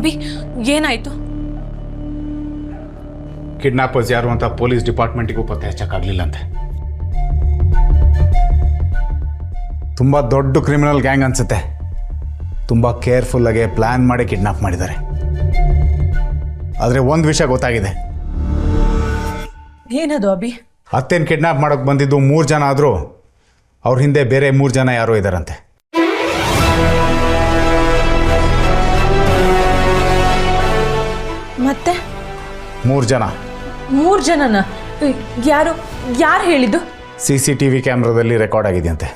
ಅಭಿ ಏನಾಯ್ತು? ಕಿಡ್ನಾಪರ್ಸ್ ಯಾರು ಅಂತ ಪೊಲೀಸ್ ಡಿಪಾರ್ಟ್ಮೆಂಟಿಗೂ ಪತ್ತೆ ಹಚ್ಚಕ್ಕಾಗಲಿಲ್ಲಂತೆ. ತುಂಬಾ ದೊಡ್ಡ ಕ್ರಿಮಿನಲ್ ಗ್ಯಾಂಗ್ ಅನ್ಸುತ್ತೆ. ತುಂಬಾ ಕೇರ್ಫುಲ್ ಆಗಿ ಪ್ಲಾನ್ ಮಾಡಿ ಕಿಡ್ನಾಪ್ ಮಾಡಿದ್ದಾರೆ. ಆದ್ರೆ ಒಂದು ವಿಷಯ ಗೊತ್ತಾಗಿದೆ. ಏನದು ಅಭಿ? ಅತ್ತೇನ್ ಕಿಡ್ನಾಪ್ ಮಾಡೋಕ್ಕೆ ಬಂದಿದ್ದು ಮೂರು ಜನ ಆದ್ರೂ ಅವ್ರ ಹಿಂದೆ ಬೇರೆ ಮೂರು ಜನ ಯಾರೋ ಇದ್ದಾರಂತೆ ಮತ್ತೆ? ಮೂರು ಜನ. ಮೂರು ಜನನ? ಯಾರು ಯಾರು ಹೇಳಿದ್ದು? ಸಿ ಸಿ ಟಿ ವಿ ಕ್ಯಾಮ್ರಾದಲ್ಲಿ ರೆಕಾರ್ಡ್ ಆಗಿದೆಯಂತೆ.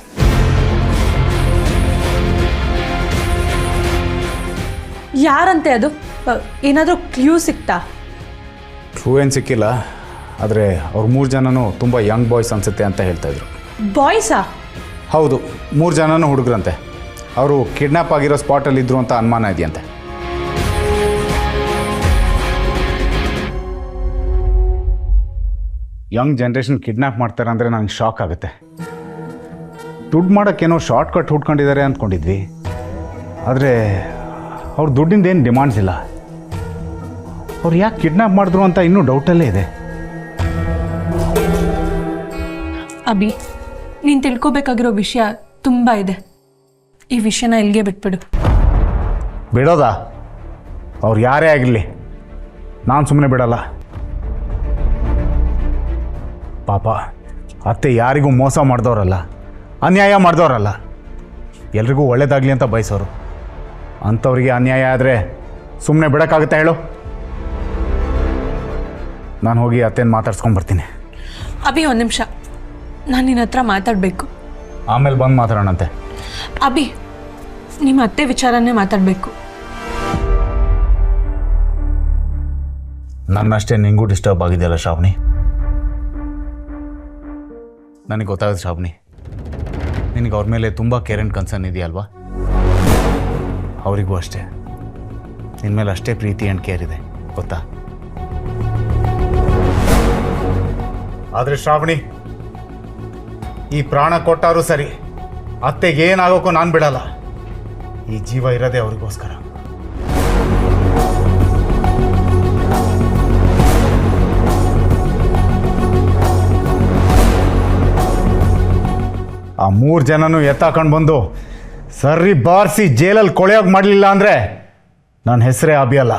ಯಾರಂತೆ ಅದು? ಏನಾದರೂ ಕ್ಲೂ ಸಿಕ್ತಾ? ಕ್ಲೂ ಏನು ಸಿಕ್ಕಿಲ್ಲ ಆದರೆ ಅವ್ರು ಮೂರು ಜನನೂ ತುಂಬ ಯಂಗ್ ಬಾಯ್ಸ್ ಅನ್ಸುತ್ತೆ ಅಂತ ಹೇಳ್ತಾ ಇದ್ರು. ಬಾಯ್ಸಾ? ಹೌದು ಮೂರು ಜನನೂ ಹುಡುಗರಂತೆ. ಅವರು ಕಿಡ್ನಾಪ್ ಆಗಿರೋ ಸ್ಪಾಟಲ್ಲಿ ಇದ್ರು ಅಂತ ಅನುಮಾನ ಇದೆಯಂತೆ. ಯಂಗ್ ಜನ್ರೇಷನ್ ಕಿಡ್ನಾಪ್ ಮಾಡ್ತಾರೆ ಅಂದರೆ ನನಗೆ ಶಾಕ್ ಆಗುತ್ತೆ. ದುಡ್ಡು ಮಾಡೋಕ್ಕೇನೋ ಶಾರ್ಟ್ಕಟ್ ಹುಡ್ಕೊಂಡಿದ್ದಾರೆ ಅಂದ್ಕೊಂಡಿದ್ವಿ ಆದರೆ ಅವ್ರ ದುಡ್ಡಿಂದ ಏನು ಡಿಮಾಂಡ್ಸ್ ಇಲ್ಲ. ಅವ್ರು ಯಾಕೆ ಕಿಡ್ನಾಪ್ ಮಾಡಿದ್ರು ಅಂತ ಇನ್ನೂ ಡೌಟಲ್ಲೇ ಇದೆ. ಅಭಿ ನೀನು ತಿಳ್ಕೊಬೇಕಾಗಿರೋ ವಿಷಯ ತುಂಬ ಇದೆ. ಈ ವಿಷಯನ ಇಲ್ಲಿಗೆ ಬಿಟ್ಬಿಡು. ಬಿಡೋದಾ? ಅವ್ರು ಯಾರೇ ಆಗಿರಲಿ ನಾನು ಸುಮ್ಮನೆ ಬಿಡಲ್ಲ. ಪಾಪ. ಅತ್ತೆ ಯಾರಿಗೂ ಮೋಸ ಮಾಡಿದವರಲ್ಲ ಅನ್ಯಾಯ ಮಾಡಿದವರಲ್ಲ ಎಲ್ರಿಗೂ ಒಳ್ಳೇದಾಗಲಿ ಅಂತ ಬಯಸೋರು. ಅಂಥವ್ರಿಗೆ ಅನ್ಯಾಯ ಆದರೆ ಸುಮ್ಮನೆ ಬಿಡೋಕ್ಕಾಗುತ್ತೆ ಹೇಳು? ನಾನು ಹೋಗಿ ಅತ್ತೆನ ಮಾತಾಡ್ಸ್ಕೊಂಡು ಬರ್ತೀನಿ. ಅಭಿ ಒಂದು ನಿಮಿಷ. ನಾನು ನಿನ್ನ ಹತ್ರ ಮಾತಾಡಬೇಕು. ಆಮೇಲೆ ಬಂದು ಮಾತಾಡೋಣಂತೆ ಅಭಿ ನಿಮ್ಮ ಅತ್ತೆ ವಿಚಾರನೇ ಮಾತಾಡಬೇಕು. ನನ್ನಷ್ಟೇ ನಿಂಗೂ ಡಿಸ್ಟರ್ಬ್ ಆಗಿದೆಯಲ್ಲ ಶ್ರಾವಣಿ? ನನಗೆ ಗೊತ್ತಾಗುತ್ತೆ ಶ್ರಾವಣಿ. ನಿನಗೆ ಅವ್ರ ಮೇಲೆ ತುಂಬ ಕೇರ್ ಆ್ಯಂಡ್ ಕನ್ಸರ್ನ್ ಇದೆಯಲ್ವಾ? ಅವರಿಗೂ ಅಷ್ಟೇ. ನಿನ್ನ ಮೇಲೆ ಅಷ್ಟೇ ಪ್ರೀತಿ ಆ್ಯಂಡ್ ಕೇರ್ ಇದೆ, ಗೊತ್ತಾ? ಆದರೆ ಶ್ರಾವಣಿ, ಈ ಪ್ರಾಣ ಕೊಟ್ಟಾರು ಸರಿ, ಅತ್ತೆಗೆ ಏನಾಗೋಕ್ಕೂ ನಾನು ಬಿಡಲ್ಲ. ಈ ಜೀವ ಇರೋದೇ ಅವ್ರಿಗೋಸ್ಕರ. ಆ ಮೂರು ಜನನೂ ಎತ್ತಾಕೊಂಡು ಬಂದು ಸರಿ ಬಾರಿಸಿ ಜೈಲಲ್ಲಿ ಕೊಳೆಯೋಗಿ ಮಾಡಲಿಲ್ಲ ಅಂದರೆ ನನ್ನ ಹೆಸರೇ ಅಭಿಯಲ್ಲ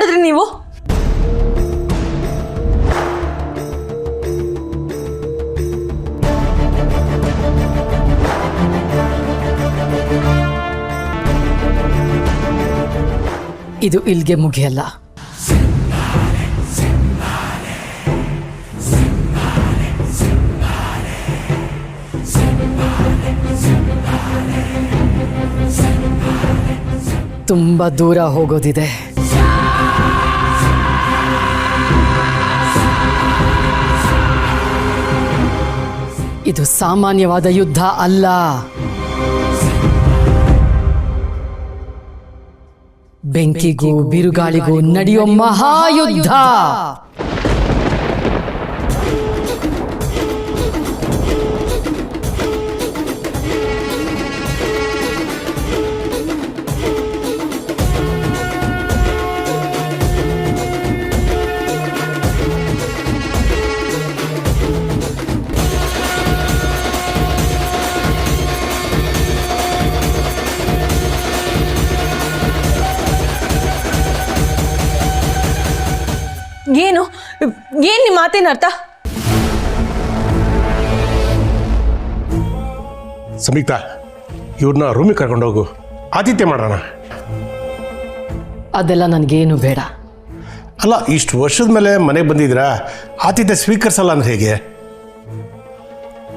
ಮಾಡಿದ್ರಿ ನೀವು? ಇದು ಇಲ್ಲಿಗೆ ಮುಗಿಯಲ್ಲ. ತುಂಬ ದೂರ ಹೋಗೋದಿದೆ. ಇದು ಸಾಮಾನ್ಯವಾದ ಯುದ್ಧ ಅಲ್ಲ. ಬೆಂಕಿಗೂ ಬಿರುಗಾಳಿಗೂ ನಡೆಯೋ ಮಹಾಯುದ್ಧ. ಏನು? ಏನು ನಿಮ್ಮ ಮಾತೇನು ಅರ್ಥ? ಸಂಯುಕ್ತ ಇವ್ರನ್ನ ರೂಮಿಗೆ ಕರ್ಕೊಂಡೋಗು ಆತಿಥ್ಯ ಮಾಡೋಣ. ಅದೆಲ್ಲ ನನಗೇನು ಬೇಡ. ಅಲ್ಲ ಇಷ್ಟು ವರ್ಷದ ಮೇಲೆ ಮನೆಗೆ ಬಂದಿದ್ದೀರಾ? ಆತಿಥ್ಯ ಸ್ವೀಕರಿಸಲ್ಲ ಅಂದ್ರೆ ಹೇಗೆ?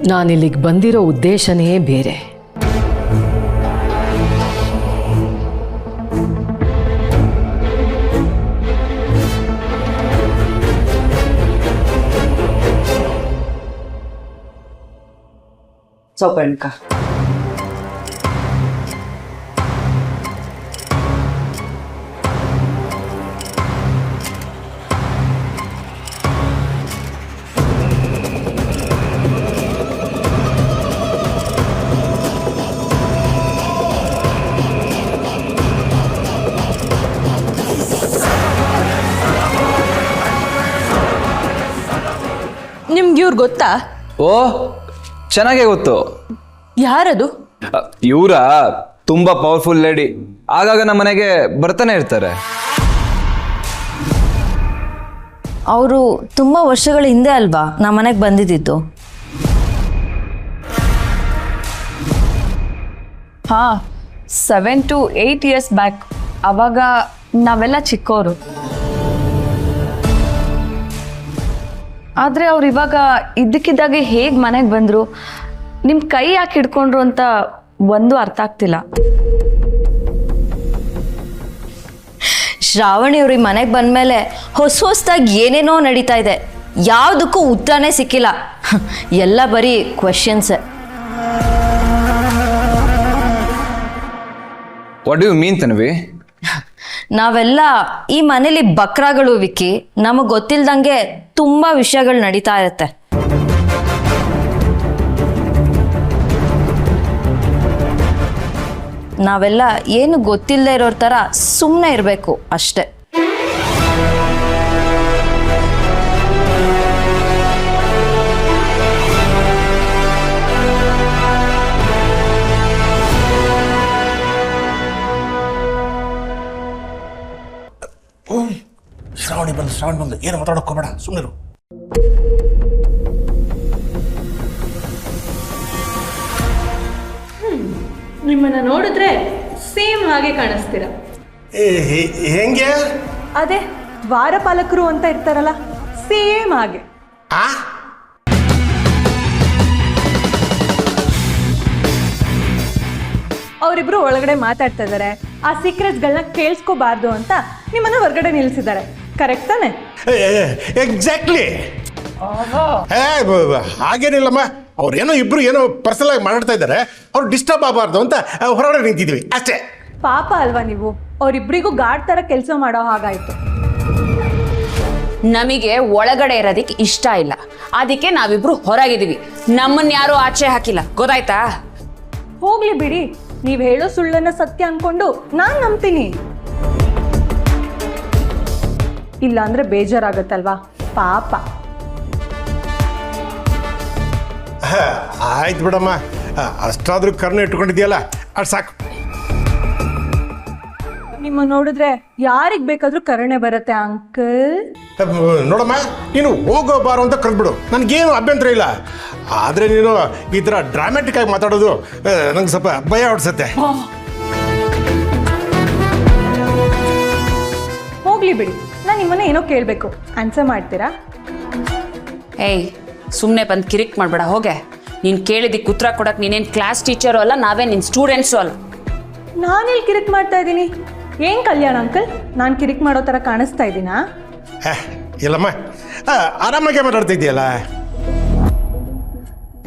ನಾನಿಲ್ಲಿಗೆ ಬಂದಿರೋ ಉದ್ದೇಶನೇ ಬೇರೆ. ಸ್ವಲ್ಪ ಎಣ್ಕ ನಿಮ್ಗೆ ಇವ್ರು ಗೊತ್ತಾ? ಓ ಚೆನ್ನಾಗೇ ಗೊತ್ತು. ಯಾರದು? ಇವರ? ತುಂಬಾ ಪವರ್ಫುಲ್ ಲೇಡಿ ಆಗಾಗ ನಮ್ಮ ಮನೆಗೆ ಬರ್ತಾನೆ ಇರ್ತಾರೆ. ಅವರು ತುಂಬಾ ವರ್ಷಗಳ ಹಿಂದೆ ಅಲ್ವಾ ನಮ್ಮ ಮನೆಗೆ ಬಂದಿದ್ದಿದ್ದು ಹಾ seven to eight years back ಅವಾಗ ನಾವೆಲ್ಲ ಚಿಕ್ಕವರು ಆದರೆ ಅವ್ರು ಇವಾಗ ಇದ್ದಕ್ಕಿದ್ದಾಗೆ ಹೇಗೆ ಮನೆಗೆ ಬಂದರು? ನಿಮ್ಮ ಕೈ ಯಾಕೆ ಹಿಡ್ಕೊಂಡ್ರು ಅಂತ ಒಂದು ಅರ್ಥ ಆಗ್ತಿಲ್ಲ. ಶ್ರಾವಣಿ ಅವ್ರ ಮನೆಗೆ ಬಂದಮೇಲೆ ಹೊಸ ಹೊಸದಾಗಿ ಏನೇನೋ ನಡೀತಾ ಇದೆ. ಯಾವುದಕ್ಕೂ ಉತ್ತರನೇ ಸಿಕ್ಕಿಲ್ಲ. ಎಲ್ಲ ಬರೀ ಕ್ವೆಶನ್ಸೇ ವಾಟ್ ಯು ಮೀನ್ ತನ್ವಿ ನಾವೆಲ್ಲ ಈ ಮನೇಲಿ ಬಕ್ರಾಗಳು ವಿಕ್ಕಿ, ನಮಗೆ ಗೊತ್ತಿಲ್ದಂಗೆ ತುಂಬಾ ವಿಷಯಗಳು ನಡೀತಾ ಇರುತ್ತೆ. ನಾವೆಲ್ಲ ಏನು ಗೊತ್ತಿಲ್ಲದೆ ಇರೋರ್ ಥರ ಸುಮ್ಮನೆ ಇರಬೇಕು ಅಷ್ಟೆ. ಶ್ರಾವಣಿ ಬಂದು ಶ್ರವಣ್ ಬಂದು ಏನು ಮಾತಾಡೋಕೋಬೇಡ ಹೋಗಬೇಡ ಸುಮ್ಮನಿರು ನಿಮ್ಮನ್ನ ನೋಡಿದ್ರೆ ಸೇಮ್ ಹಾಗೆ ಕಾಣಿಸ್ತೀರ. ಹೆಂಗೆ? ಅದೇ ದ್ವಾರಪಾಲಕರು ಅಂತ ಇರ್ತಾರಲ್ಲ ಸೇಮ್ ಹಾಗೆ. ಆ? ಅವರಿಬ್ರು ಒಳಗಡೆ ಮಾತಾಡ್ತಾ ಇದ್ದಾರೆ ಆ ಸೀಕ್ರೆಟ್ಸ್ಗಳನ್ನ ಕೇಳಿಸ್ಕೋಬಾರ್ದು ಅಂತ ನಿಮ್ಮನ್ನ ಹೊರಗಡೆ ನಿಲ್ಲಿಸಿದ್ದಾರೆ. ಕರೆಕ್ಟ್ ತಾನೆ? ಎಕ್ಸಾಕ್ಟ್ಲಿ ಹಾಗೇನಿಲ್ಲಮ್ಮ. ಅವ್ರು ಏನೋ ಇಬ್ರು ಏನೋ ಪರ್ಸನಲ್ ಆಗಿ ಮಾತಾಡ್ತಾ ಇದ್ದಾರೆ. ಅವ್ರು ಡಿಸ್ಟರ್ಬ್ ಆಗಬಾರ್ದು ಅಂತ ಆ, ಹೊರಗಡೆ ನಿಂತಿದ್ವಿ. ಅಷ್ಟೇ. ಪಾಪ ಅಲ್ವಾ ನೀವು? ಅವರಿಬ್ರಿಗೂ ಗಾಡ್ ತರ ಕೆಲಸ ಮಾಡೋ ಹಾಗಾಯ್ತು. ನಮಗೆ ಒಳಗಡೆ ಇರೋದಕ್ಕೆ ಇಷ್ಟ ಇಲ್ಲ. ಅದಕ್ಕೆ ನಾವಿಬ್ರು ಹೊರಗಿದೀವಿ ನಮ್ಮನ್ನ ಯಾರು ಆಚೆ ಹಾಕಿಲ್ಲ. ಗೊತ್ತಾಯ್ತಾ? ಹೋಗ್ಲಿ ಬಿಡಿ. ನೀವ್ ಹೇಳೋ ಸುಳ್ಳನ್ನ ಸತ್ಯ ಅನ್ಕೊಂಡು ನಾನ್ ನಂಬ್ತೀನಿ. ಇಲ್ಲ ಅಂದ್ರೆ ಬೇಜಾರಾಗತ್ತಲ್ವಾ? ಪಾಪ. ಆಯ್ತು ಬಿಡಮ್ಮ. ಅಷ್ಟಾದ್ರೂ ಕರ್ಣ ಇಟ್ಕೊಂಡಿದ್ಯಲ್ಲ ಅದು ಸಾಕು. ನಿಮ್ಮ ನೋಡಿದ್ರೆ ಯಾರಿಗ್ ಬೇಕಾದ್ರೂ ಕರುಣೆ ಬರುತ್ತೆ ಅಂಕಲ್? ನೋಡಮ್ಮ ನೀನು ಹೋಗೋ ಬಾರೋ ಅಂತ ಕರೆದ್ಬಿಡು. ನನಗೇನು ಅಭ್ಯಂತರ ಇಲ್ಲ. ಆದರೆ ನೀನು ಈ ಥರ ಡ್ರಾಮ್ಯಾಟಿಕ್ ಆಗಿ ಮಾತಾಡೋದು ನಂಗೆ ಸ್ವಲ್ಪ ಭಯ ಹೊಡ್ಸತ್ತೆ. ಹೋಗ್ಲಿ ಬಿಡಿ. ನಿಮ್ಮನ್ನ ಏನೋ ಕೇಳ್ಬೇಕು. ಆನ್ಸರ್ ಮಾಡ್ತೀರಾ? ಏಯ್ ಸುಮ್ಮನೆ ಬಂದು ಕಿರಿಕ್ ಮಾಡಬೇಡ ಹೋಗೆ. ನೀನು ಕೇಳಿದ್ದಕ್ಕೆ ಉತ್ತರ ಕೊಡಕ್ಕೆ ನೀನೇನು ಕ್ಲಾಸ್ ಟೀಚರು ಅಲ್ಲ ನಾವೇ ನಿನ್ನ ಸ್ಟೂಡೆಂಟ್ಸು ಅಲ್ಲ. ನಾನೆಲ್ಲಿ ಕಿರಿಕ್ ಮಾಡ್ತಾ ಇದ್ದೀನಿ? ಏನ್ ಕಲ್ಯಾಣ ಅಂಕಲ್ ನಾನು ಕಿರಿಕ್ ಮಾಡೋ ಥರ ಕಾಣಿಸ್ತಾ ಇದ್ದೀನಾ? ಹೇ, ಇಲ್ಲಮ್ಮ. ಆ, ಆರಾಮಾಗೆ ಮಾತಾಡ್ತಾ ಬಾ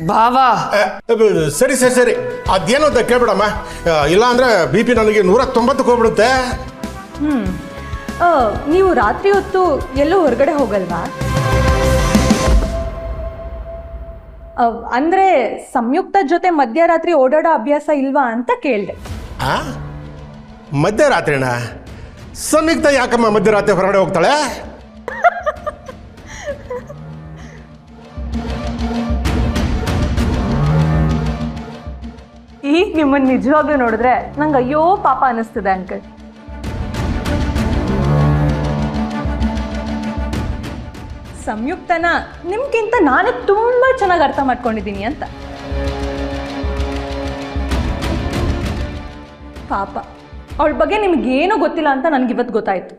ಬಾವಾ ಸರಿ ಸರಿ ಸರಿ. ಅದೇನು ಅಂತ ಕೇಳ್ಬಿಡಮ್ಮ. ಆ, ಇಲ್ಲ ಅಂದ್ರೆ ಬಿ ಪಿ ನನಗೆ ನೂರ ತೊಂಬತ್ತಕ್ಕೆ ಹೋಗ್ಬಿಡುತ್ತೆ ಆ, ನೀವು ರಾತ್ರಿ ಹೊತ್ತು ಎಲ್ಲೂ ಹೊರಗಡೆ ಹೋಗಲ್ವಾ? ಅಂದ್ರೆ ಸಂಯುಕ್ತ ಜೊತೆ ಮಧ್ಯರಾತ್ರಿ ಓಡಾಡೋ ಅಭ್ಯಾಸ ಇಲ್ವಾ ಅಂತ ಕೇಳಿದೆ. ಆ? ಮಧ್ಯರಾತ್ರಿನ? ಸಂಯುಕ್ತ ಯಾಕಮ್ಮ ಮಧ್ಯರಾತ್ರಿ ಹೊರಗಡೆ ಹೋಗ್ತಾಳೆ? ಈಗ ನಿಮ್ಮನ್ನ ನಿಜವಾಗ್ಲೂ ನೋಡಿದ್ರೆ ನಂಗೆ ಅಯ್ಯೋ ಪಾಪ ಅನಿಸ್ತಿದೆ ಅಂಕಲ್. ಸಂಯುಕ್ತನ, ನಿಮ್ಗಿಂತ ನಾನೇ ತುಂಬ ಚೆನ್ನಾಗಿ ಅರ್ಥ ಮಾಡ್ಕೊಂಡಿದ್ದೀನಿ ಅಂತ. ಪಾಪ, ಅವಳ ಬಗ್ಗೆ ನಿಮ್ಗೇನೂ ಗೊತ್ತಿಲ್ಲ ಅಂತ ನನಗಿವತ್ತು ಗೊತ್ತಾಯ್ತು.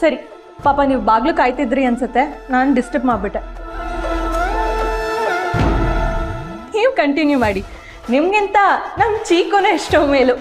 ಸರಿ. ಪಾಪ, ನೀವು ಬಾಗ್ಲು ಕಾಯ್ತಿದ್ರಿ ಅನ್ಸುತ್ತೆ. ನಾನು ಡಿಸ್ಟರ್ಬ್ ಮಾಡಿಬಿಟ್ಟೆ. ನೀವು ಕಂಟಿನ್ಯೂ ಮಾಡಿ. ನಿಮ್ಗಿಂತ ನಮ್ಮ ಚೀಕೋನೇ ಎಷ್ಟೋ ಮೇಲು.